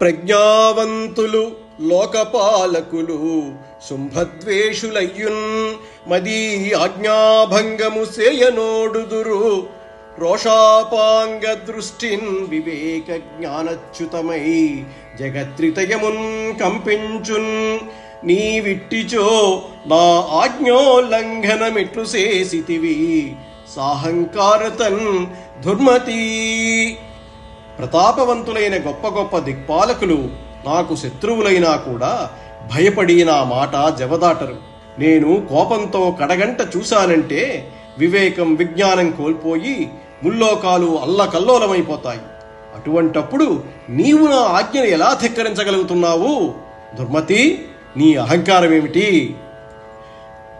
ప్రజ్ఞావంతులు లోకపాలకులు శుంభద్వేషులయ్యున్ మదీ ఆజ్ఞాభంగము సేయనోడుదురు. రోషాపాంగ దృష్టిన్ వివేక జ్ఞానచ్యుతమై జగత్రితయమున్ కంపించున్. నీ విట్టిచో నా ఆజ్ఞోల్లంఘనమిట్లు చేసితివి సాహంకారతన్ దుర్మతీ ప్రతాపవంతులైన గొప్ప గొప్ప దిక్పాలకులు నాకు శత్రువులైనా కూడా భయపడి నా మాట జవదాటరు. నేను కోపంతో కడగంట చూశానంటే వివేకం విజ్ఞానం కోల్పోయి ముల్లోకాలు అల్లకల్లోలమైపోతాయి. అటువంటప్పుడు నీవు నా ఆజ్ఞను ఎలా ధిక్కరించగలుగుతున్నావు? దుర్మతి నీ అహంకారం ఏమిటి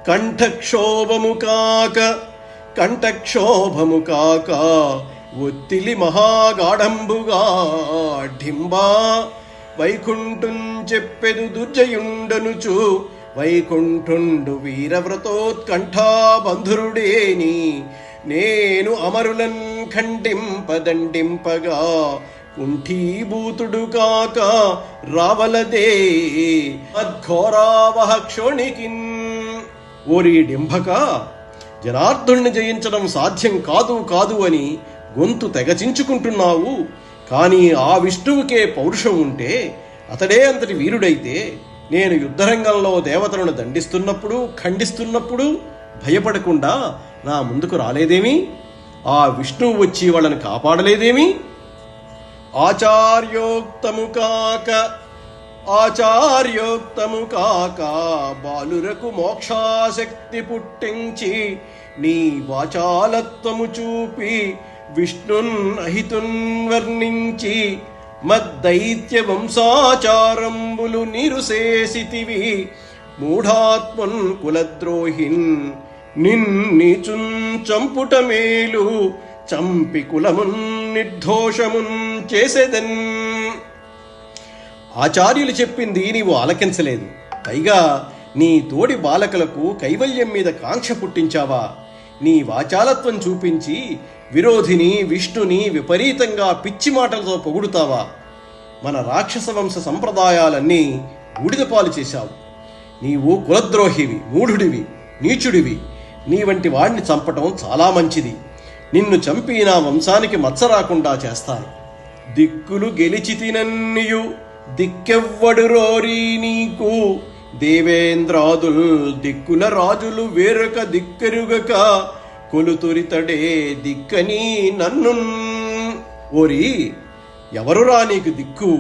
కంఠక్షోభము కాక కంఠక్షోభము కాక ఒత్తిలి మహాగాఢంబుగాఢింబా. వైకుంఠుం చెప్పెదు దుర్జయుండనుచు వైకుంఠుండు వీరవ్రతోత్కంఠా బంధురుడేని నేను అమరులన్ ఖండింపదండింపగా కుంఠీభూతుడు కాక రావలదే. అద్ఘోరావహ క్షోణికిన్. ఓరి డింభక జనార్దుణ్ణి జయించడం సాధ్యం కాదు కాదు అని గొంతు తెగచించుకుంటున్నావు. కానీ ఆ విష్ణువుకే పౌరుషం ఉంటే అతడే అంతటి వీరుడైతే నేను యుద్ధరంగంలో దేవతలను దండిస్తున్నప్పుడు ఖండిస్తున్నప్పుడు భయపడకుండా నా ముందుకు రాలేదేమి? ఆ విష్ణువు వచ్చి వాళ్ళని కాపాడలేదేమి? ఆచార్యోక్తము కాక ఆచార్యోక్తము కాక బాలురకు మోక్షాశక్తి పుట్టించి నీ వాచాలత్వము చూపి విష్ణున్ అహితున్ వర్ణించి మద్దైత్య వంశాచారంబులు నిరుశేసితివి మూఢాత్మన్ కులద్రోహిన్ నిన్నిచున్ చంపుట మేలు. చంపి కులమున్ నిర్దోషమున్ చేసేదన్. ఆచార్యులు చెప్పింది నీవు ఆలకించలేదు. పైగా నీ తోడి బాలకులకు కైవల్యం మీద కాంక్ష పుట్టించావా? నీ వాచాలత్వం చూపించి విరోధిని విష్ణుని విపరీతంగా పిచ్చి మాటలతో పొగుడుతావా? మన రాక్షస వంశ సంప్రదాయాలన్నీ బూడిదపాలు చేశావు. నీవు కులద్రోహివి మూఢుడివి నీచుడివి. నీ వంటి వాడిని చంపటం చాలా మంచిది. నిన్ను చంపి నా వంశానికి మచ్చ రాకుండా చేస్తాను. దిక్కులు గెలిచితినన్నియు దిక్కెవ్వడు రోరీ నీకు. దేవేంద్రాదుల్ దిక్కుల రాజులు వేరొక దిక్కెరుగక కొలుతురితడే దిక్కని నన్ను ఓరి ఎవరురా నీకు దిక్కు?